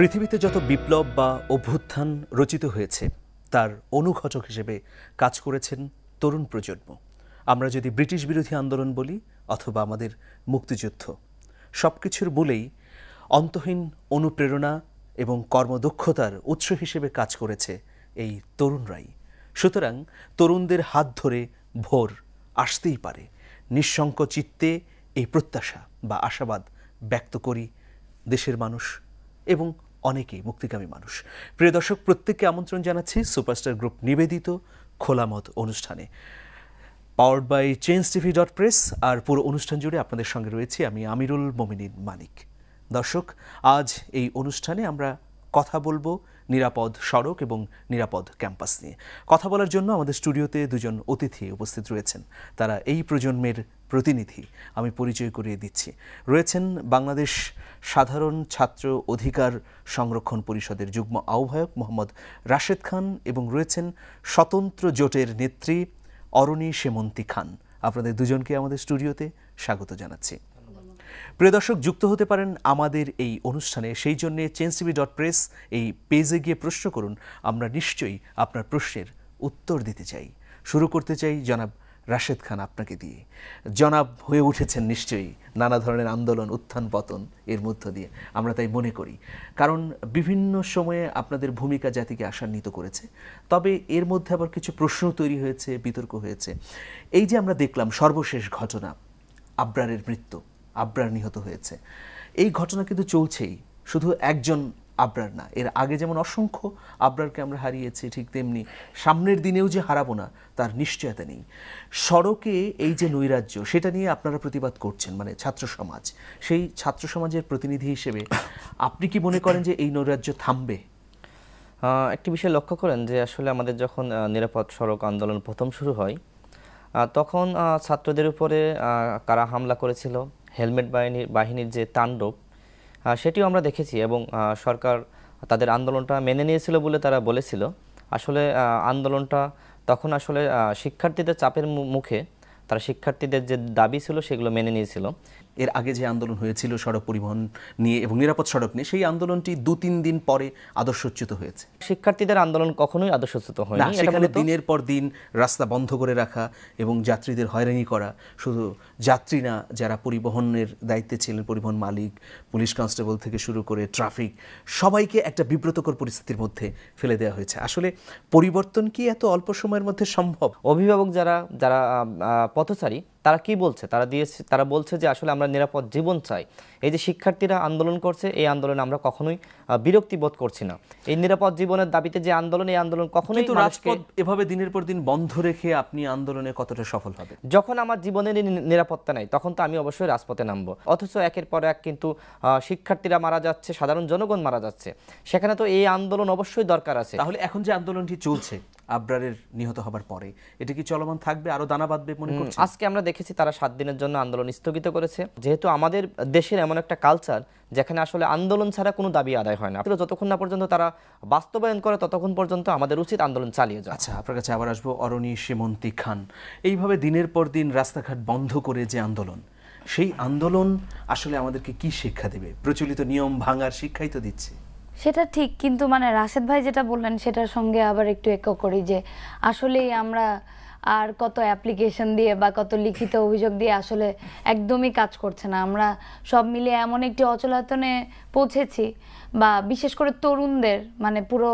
পৃথিবীতে যত বিপ্লব বা অভ্যুত্থান রচিত হয়েছে, তার অনুঘটক হিসেবে কাজ করেছেন তরুণ প্রজন্ম। আমরা যদি ব্রিটিশ বিরোধী আন্দোলন বলি অথবা আমাদের মুক্তিযুদ্ধ সব কিছুর মূলেই অন্তহীন অনুপ্রেরণা এবং কর্মদক্ষতার উৎস হিসেবে কাজ করেছে এই তরুণরাই সুতরাং তরুণদের হাত ধরে ভোর আসতেই পারে। নিঃশঙ্ক চিত্তে এই প্রত্যাশা বা আশাবাদ ব্যক্ত করি দেশের মানুষ এবং অনেকেই মুক্তিকামী মানুষ। প্রিয় দর্শক, প্রত্যেককে আমন্ত্রণ জানাচ্ছি সুপারস্টার গ্রুপ নিবেদিত খোলামত অনুষ্ঠানে। Powered by change TV dot press আর পুরো অনুষ্ঠান জুড়ে আপনাদের সঙ্গে রয়েছি আমি আমিরুল মমিনিন মানিক। দর্শক, আজ এই অনুষ্ঠানে আমরা কথা বলব নিরাপদ সড়ক এবং নিরাপদ ক্যাম্পাস নিয়ে। কথা বলার জন্য আমাদের স্টুডিওতে দুজন অতিথি উপস্থিত রয়েছেন। তারা এই প্রজন্মের প্রতিনিধি, আমি পরিচয় করিয়ে দিচ্ছি। রয়েছেন বাংলাদেশ সাধারণ ছাত্র অধিকার সংরক্ষণ পরিষদের যুগ্ম আহ্বায়ক মোহাম্মদ রাশেদ খান এবং রয়েছেন স্বতন্ত্র জোটের নেত্রী অরণি সেমন্তী খান। আপনাদের দুজনকে আমাদের স্টুডিওতে স্বাগত জানাচ্ছি। প্রিয় দর্শক, যুক্ত হতে পারেন আমাদের এই অনুষ্ঠানে। সেই জন্যে চেন্সিবি ডট প্রেস এই পেজে গিয়ে প্রশ্ন করুন। আমরা নিশ্চয়ই আপনার প্রশ্নের উত্তর দিতে চাই। শুরু করতে চাই জনাব রাশেদ খান আপনাকে দিয়ে। জনাব হয়ে উঠেছেন নিশ্চয়ই নানা ধরনের আন্দোলন, উত্থান, পতন এর মধ্য দিয়ে। আমরা তাই মনে করি। কারণ বিভিন্ন সময়ে আপনাদের ভূমিকা জাতিকে আশান্বিত করেছে। তবে এর মধ্যে আবার কিছু প্রশ্ন তৈরি হয়েছে, বিতর্ক হয়েছে। এই যে আমরা দেখলাম সর্বশেষ ঘটনা, আব্রারের মৃত্যু, আব্রার নিহত হয়েছে। এই ঘটনা কিন্তু চলছেই। শুধু একজন আব্রার না। এর আগে যেমন অসংখ্য আব্রারকে আমরা হারিয়েছি, ঠিক তেমনি সামনের দিনেও যে হারাবো না, তার নিশ্চয়তা নেই। সড়কে এই যে নৈরাজ্য, সেটা নিয়ে আপনারা প্রতিবাদ করছেন মানে ছাত্র সমাজ। সেই ছাত্র সমাজের প্রতিনিধি হিসেবে আপনি কি মনে করেন যে এই নৈরাজ্য থামবে? একটি বিষয় লক্ষ্য করেন যে আসলে আমাদের যখন নিরাপদ সড়ক আন্দোলন প্রথম শুরু হয় তখন ছাত্রদের উপরে কারা হামলা করেছিল, হেলমেট বাহিনীর বাহিনীর যে তাণ্ডব সেটিও আমরা দেখেছি এবং সরকার তাদের আন্দোলনটা মেনে নিয়েছিল বলে তারা বলেছিল। আসলে আন্দোলনটা তখন আসলে শিক্ষার্থীদের চাপের মুখে তারা শিক্ষার্থীদের যে দাবি ছিল সেগুলো মেনে নিয়েছিল। এর আগে যে আন্দোলন হয়েছিল সড়ক পরিবহন নিয়ে এবং নিরাপদ সড়ক নিয়ে সেই আন্দোলনটি দু তিন দিন পরে আদর্শচ্যুত হয়েছে। শিক্ষার্থীদের আন্দোলন কখনোই আদর্শচ্যুত না সেখানে দিনের পর দিন রাস্তা বন্ধ করে রাখা এবং যাত্রীদের হয়রানি করা শুধু যাত্রী না যারা পরিবহনের দায়িত্বে ছিলেন পরিবহন মালিক পুলিশ কনস্টেবল থেকে শুরু করে ট্রাফিক সবাইকে একটা বিব্রতকর পরিস্থিতির মধ্যে ফেলে দেওয়া হয়েছে। আসলে পরিবর্তন কি এত অল্প সময়ের মধ্যে সম্ভব? অভিভাবক যারা যারা পথচারী তারা কি বলছে? তারা দিয়েছে তারা বলছে যে আসলে আমরা নিরাপদ জীবন চাই। এই যে শিক্ষার্থীরা আন্দোলন করছে এই আন্দোলনে আমরা কখনোই বিরক্তি বোধ করছি না। এই নিরাপদ জীবনের দাবিতে যে আন্দোলন এই আন্দোলন কখনোই মানুষকে রাজপথ এভাবে দিনের পর দিন বন্ধ রেখে আপনি আন্দোলনে কতটা সফল হবে যখন আমার জীবনের নিরাপত্তা নাই তখন তো আমি অবশ্যই রাজপথে নামবো। অথচ একের পর এক কিন্তু আহ, শিক্ষার্থীরা মারা যাচ্ছে সাধারণ জনগণ মারা যাচ্ছে। সেখানে তো এই আন্দোলন অবশ্যই দরকার আছে। তাহলে এখন যে আন্দোলনটি চলছে আবরারের নিহত হবার পরে। এটা কি চলমান থাকবে? আরও দানা বাঁধবে মনে হুম, করছেন? আজকে আমরা দেখেছি তারা সাত দিনের জন্য আন্দোলন স্থগিত করেছে। যেহেতু আমাদের দেশের এমন একটা কালচার যেখানে আসলে আন্দোলন ছাড়া কোনো দাবি আদায় হয় না। আসলে যতক্ষণ না পর্যন্ত তারা বাস্তবায়ন করে ততক্ষণ পর্যন্ত আমাদের উচিত আন্দোলন চালিয়ে যাওয়া। আচ্ছা আপনার কাছে আবার আসব অরণি সেমন্তী খান। এইভাবে দিনের পর দিন রাস্তাঘাট বন্ধ করে যে আন্দোলন সেই আন্দোলন আসলে আমাদেরকে কি শিক্ষা দেবে? প্রচলিত নিয়ম ভাঙার শিক্ষাই তো দিচ্ছে। সেটা ঠিক, কিন্তু মানে রাশেদ ভাই যেটা বললেন সেটার সঙ্গে আবার একটু একক করি যে আসলেই আমরা আর কত অ্যাপ্লিকেশন দিয়ে বা কত লিখিত অভিযোগ দিয়ে আসলে একদমই কাজ করছে না। আমরা সব মিলিয়ে এমন একটি অচলায়তনে পৌঁছেছি বা বিশেষ করে তরুণদের মানে পুরো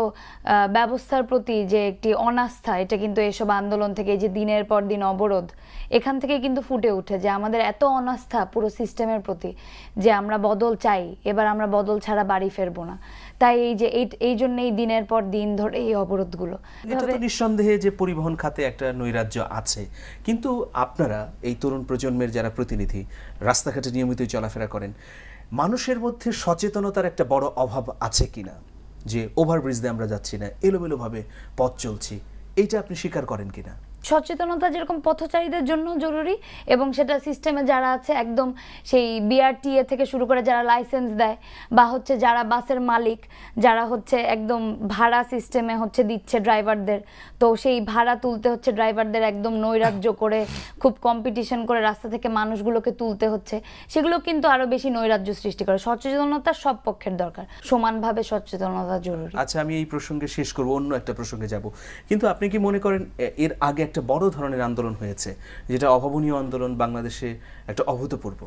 ব্যবস্থার প্রতি যে একটি অনাস্থা এটা কিন্তু এসব আন্দোলন থেকে যে দিনের পর দিন অবরোধ এখান থেকে কিন্তু ফুটে ওঠে যে আমাদের এত অনাস্থা পুরো সিস্টেমের প্রতি যে আমরা বদল চাই এবার আমরা বদল ছাড়া বাড়ি ফেরবো না। তাই এই যে এই এই জন্যই দিনের পর দিন ধরে এই অবরোধগুলো। নিঃসন্দেহে যে পরিবহন খাতে একটা নৈরাজ্য আছে। কিন্তু আপনারা এই তরুণ প্রজন্মের যারা প্রতিনিধি, রাস্তাঘাটে নিয়মিত চলাফেরা করেন, মানুষের মধ্যে সচেতনতার একটা বড় অভাব আছে কি না যে ওভারব্রিজ দিয়ে আমরা যাচ্ছি না, এলোমেলোভাবে পথ চলছি, এইটা আপনি স্বীকার করেন কিনা? সচেতনতা যেরকম পথচারীদের জন্য জরুরি এবং সেটা সিস্টেমে যারা আছে, একদম সেই বিআরটিএ থেকে শুরু করে যারা লাইসেন্স দেয় বা হচ্ছে যারা বাসের মালিক, যারা হচ্ছে একদম ভাড়া সিস্টেমে হচ্ছে দিচ্ছে ড্রাইভারদের তো সেই ভাড়া তুলতে হচ্ছে ড্রাইভারদের একদম নৈরাজ্য করে, খুব কম্পিটিশন করে রাস্তা থেকে মানুষগুলোকে তুলতে হচ্ছে। সেগুলো কিন্তু আরও বেশি নৈরাজ্য সৃষ্টি করে। সচেতনতা সব পক্ষের দরকার। সমানভাবে সচেতনতা জরুরি। আচ্ছা আমি এই প্রসঙ্গে শেষ করব, অন্য একটা প্রসঙ্গে যাব। কিন্তু আপনি কি মনে করেন এর আগে একটা বড় ধরনের আন্দোলন হয়েছে যেটা অভাবনীয় আন্দোলন বাংলাদেশে একটা অভূতপূর্ব।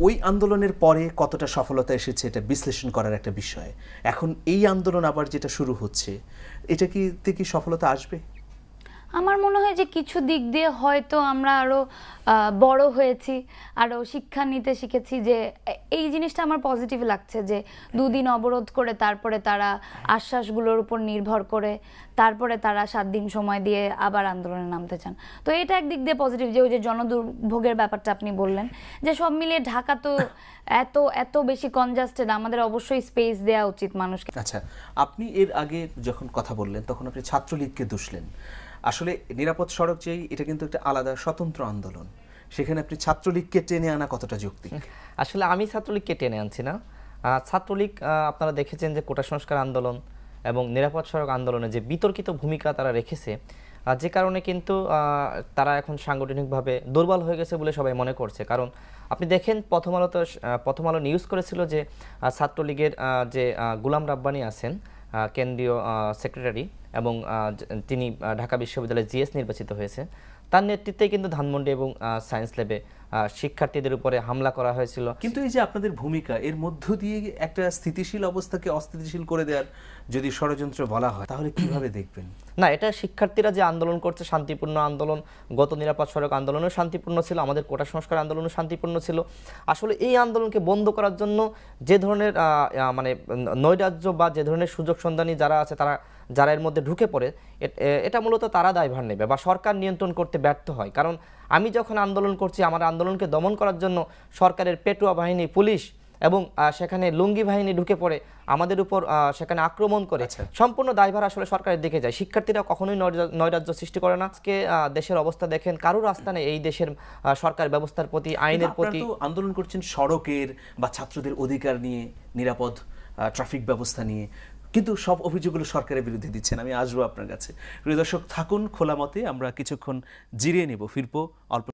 ওই আন্দোলনের পরে কতটা সফলতা এসেছে এটা বিশ্লেষণ করার একটা বিষয়। এখন এই আন্দোলন আবার যেটা শুরু হচ্ছে এটা কি কি সফলতা আসবে? আমার মনে হয় যে কিছু দিক দিয়ে হয়তো আমরা আরও আহ, বড় হয়েছি, আরও শিক্ষা নিতে শিখেছি যে এই জিনিসটা আমার পজিটিভ লাগছে যে দুদিন অবরোধ করে তারপরে তারা আশ্বাসগুলোর উপর নির্ভর করে, তারপরে তারা সাত দিন সময় দিয়ে আবার আন্দোলনে নামতে চান। তো এটা একদিক দিয়ে পজিটিভ যে ওই যে জনদুর্ভোগের ব্যাপারটা আপনি বললেন, যে সব মিলিয়ে ঢাকা তো এত এত বেশি কনজাস্টেড আমাদের অবশ্যই স্পেস দেওয়া উচিত মানুষকে। আচ্ছা আপনি এর আগে যখন কথা বললেন, তখন আপনি ছাত্রলীগকে দুষলেন। আসলে নিরাপদ সড়ক যেই, এটা কিন্তু একটা আলাদা স্বতন্ত্র আন্দোলন। সেখানে আপনি ছাত্রলীগকে টেনে আনা কতটা যুক্তি আসলে আমি ছাত্রলীগকে টেনে আনছি না। ছাত্রলীগ আপনারা দেখেছেন যে কোটা সংস্কার আন্দোলন এবং নিরাপদ সড়ক আন্দোলনে যে বিতর্কিত ভূমিকা তারা রেখেছে যে কারণে কিন্তু তারা এখন সাংগঠনিকভাবে দুর্বল হয়ে গেছে বলে সবাই মনে করছে। কারণ আপনি দেখেন, প্রথম আলো তো প্রথম আলো নিউজ করেছিল যে ছাত্রলীগের যে গুলাম রাব্বানি আছেন কেন্দ্রীয় সেক্রেটারি এবং তিনি ঢাকা বিশ্ববিদ্যালয়ে জিএস নির্বাচিত হয়েছে। তার নেতৃত্বে কিন্তু ধানমন্ডি এবং সায়েন্স ল্যাবে শিক্ষার্থীদের উপরে হামলা করা হয়েছিল। কিন্তু এই যে আপনাদের ভূমিকা এর মধ্য দিয়ে একটা স্থিতিশীল অবস্থাকে অস্থিতিশীল করে দেওয়ার যদি ষড়যন্ত্র বলা হয় তাহলে কীভাবে দেখবেন? না এটা শিক্ষার্থীরা যে আন্দোলন করছে শান্তিপূর্ণ আন্দোলন গত নিরাপদ সড়ক আন্দোলনও শান্তিপূর্ণ ছিল আমাদের কোটা সংস্কার আন্দোলনও শান্তিপূর্ণ ছিল। আসলে এই আন্দোলনকে বন্ধ করার জন্য যে ধরনের মানে নৈরাজ্য বা যে ধরনের সুযোগ সন্ধানী যারা আছে তারা যারা এর মধ্যে ঢুকে পড়ে এটা মূলত তারা দায়ভার নেবে বা সরকার নিয়ন্ত্রণ করতে ব্যর্থ হয়। কারণ আমি যখন আন্দোলন করছি আমার আন্দোলনকে দমন করার জন্য সরকারের পেটুয়া বাহিনী পুলিশ এবং সেখানে লুঙ্গি বাহিনী ঢুকে পড়ে আমাদের উপর সেখানে আক্রমণ করে আচ্ছা। সম্পূর্ণ দায়ভার আসলে সরকারের দিকে যায়। শিক্ষার্থীরা কখনোই নৈরা- নৈরাজ্য সৃষ্টি করে না। আজকে দেশের অবস্থা দেখেন কারোর রাস্তা নেই এই দেশের সরকার ব্যবস্থার প্রতি আইনের প্রতি। আন্দোলন করছেন সড়কের বা ছাত্রদের অধিকার নিয়ে নিরাপদ ট্রাফিক ব্যবস্থা নিয়ে। কিন্তু সব অভিযোগগুলো সরকারের বিরুদ্ধে দিচ্ছেন। আমি আসব আপনার কাছে। প্রিয় দর্শক, থাকুন খোলা মতে, আমরা কিছুক্ষণ জিরিয়ে নেব। ফিরবো অল্প